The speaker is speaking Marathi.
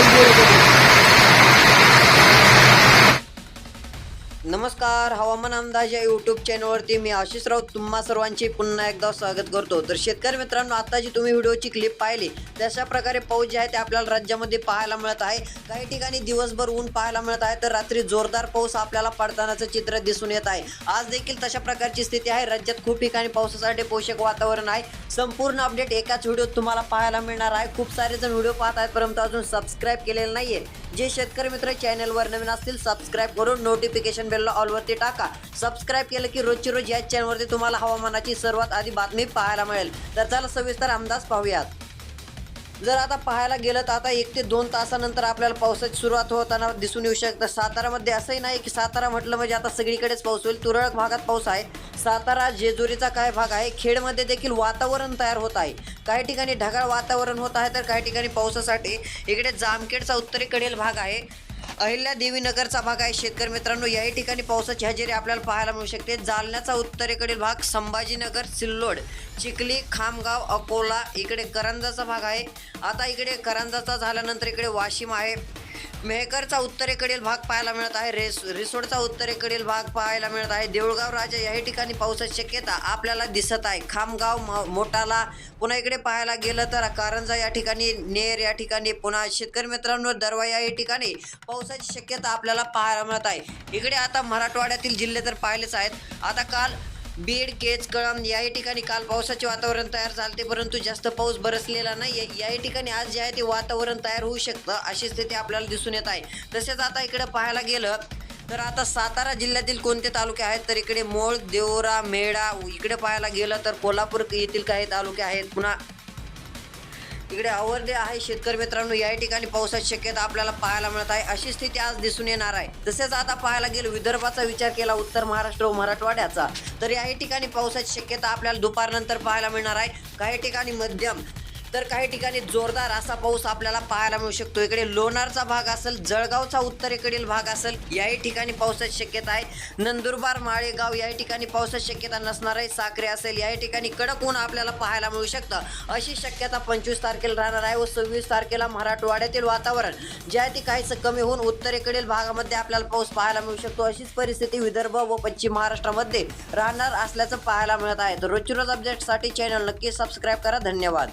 Thank you. नमस्कार हवामान अंदाज या यूट्यूब चॅनलवरती मी आशिष राऊत तुम्हा सर्वांचे पुन्हा एकदा स्वागत करतो. तर शेतकरी मित्रांनो आता जी तुम्ही व्हिडिओची क्लिप पाहिली तशा प्रकारे पाऊस जे आहे ते आपल्याला राज्यामध्ये पाहायला मिळत आहे. काही ठिकाणी दिवसभर ऊन पाहायला मिळत आहे तर रात्री जोरदार पाऊस आपल्याला पडतानाचं चित्र दिसून येत आहे. आज देखील तशा प्रकारची स्थिती आहे. राज्यात खूप ठिकाणी पावसासाठी पोषक वातावरण आहे. संपूर्ण अपडेट एकाच व्हिडिओत तुम्हाला पाहायला मिळणार आहे. खूप सारे जण व्हिडिओ पाहत आहेत परंतु अजून सबस्क्राईब केलेलं नाहीये. जे शेतकरी मित्र चॅनलवर नवीन असतील सबस्क्राईब करून नोटिफिकेशन बेलला ऑलवरती टाका. सबस्क्राईब केलं की रोजची रोज या चॅनलवरती तुम्हाला हवामानाची सर्वात आधी बातमी पाहायला मिळेल. तर चला सविस्तर अंदाज पाहूयात. जर आता पाहायला गेलं तर आता एक ते दोन तासानंतर आपल्याला पावसाची सुरुवात होताना दिसून येऊ शकतं. सातारामध्ये असंही नाही की सातारा म्हटलं म्हणजे आता सगळीकडेच पाऊस होईल. तुरळक भागात पाऊस आहे. सातारा जेजुरीचा काय भाग आहे? खेडमध्ये देखील वातावरण तयार होत आहे. काही ठिकाणी ढगाळ वातावरण होत आहे तर काही ठिकाणी पावसासाठी इकडे जामखेडचा उत्तरेकडील भाग आहे. अहिल्या देवीनगरचा भाग आहे. शेतकरी मित्रांनो याही ठिकाणी पावसाची हजेरी आपल्याला पाहायला मिळू शकते. जालन्याचा उत्तरेकडील भाग संभाजीनगर सिल्लोड चिखली खामगाव अकोला इकडे करंजाचा भाग आहे. आता इकडे करंजाचा झाल्यानंतर इकडे वाशिम आहे. मेहकरचा उत्तरेकडील भाग पाहायला मिळत आहे. रेस रिसोडचा उत्तरेकडील भाग पाहायला मिळत आहे. देऊळगाव राजा याही ठिकाणी पावसाची शक्यता आपल्याला दिसत आहे. खामगाव म- पुन्हा इकडे पाहायला गेलं तर कारंजा या ठिकाणी नेर या ठिकाणी पुन्हा शेतकरी मित्रांनो दरवा या ठिकाणी पावसाची शक्यता आपल्याला पाहायला मिळत आहे. इकडे आता मराठवाड्यातील जिल्हे तर पाहिलेच आहेत. आता काल बीड केज कळम याही ठिकाणी काल पावसाचे वातावरण तयार झाले परंतु जास्त पाऊस बरसलेला नाही आहे याही ठिकाणी आज जे आहे ते वातावरण तयार होऊ शकतं अशी स्थिती आपल्याला दिसून येत आहे. तसेच आता इकडे पाहायला गेलं तर आता सातारा जिल्ह्यातील कोणते तालुके आहेत? तर इकडे मोळ देवरा मेढा इकडे पाहायला गेलं तर कोल्हापूर येथील काही तालुके आहेत. पुन्हा इकडे आवरले आहे शेतकरी मित्रांनो या ठिकाणी पावसाची शक्यता आपल्याला पाहायला मिळत आहे. अशी स्थिती आज दिसून येणार आहे. तसेच आता पाहायला गेलं विदर्भाचा विचार केला उत्तर महाराष्ट्र व मराठवाड्याचा. तर याही ठिकाणी पावसाची शक्यता आपल्याला दुपारनंतर पाहायला मिळणार आहे. काही ठिकाणी मध्यम तर काही ठिकाणी जोरदार असा पाऊस आपल्याला पाहायला मिळू शकतो. इकडे लोणारचा भाग असेल जळगावचा उत्तरेकडील भाग असेल याही ठिकाणी पावसाची शक्यता आहे. नंदुरबार माळेगाव याही ठिकाणी पावसाची शक्यता नसणार आहे. साखरे असेल याही ठिकाणी कडक ऊन आपल्याला पाहायला मिळू शकतं. अशी शक्यता पंचवीस तारखेला राहणार आहे व सव्वीस तारखेला मराठवाड्यातील वातावरण जे आहे ते काहीसं कमी होऊन उत्तरेकडील भागामध्ये आपल्याला पाऊस पाहायला मिळू शकतो. अशीच परिस्थिती विदर्भ व पश्चिम महाराष्ट्रामध्ये राहणार असल्याचं पाहायला मिळत आहे. तर रोजची रोज अपडेटसाठी चॅनल नक्की सबस्क्राईब करा. धन्यवाद.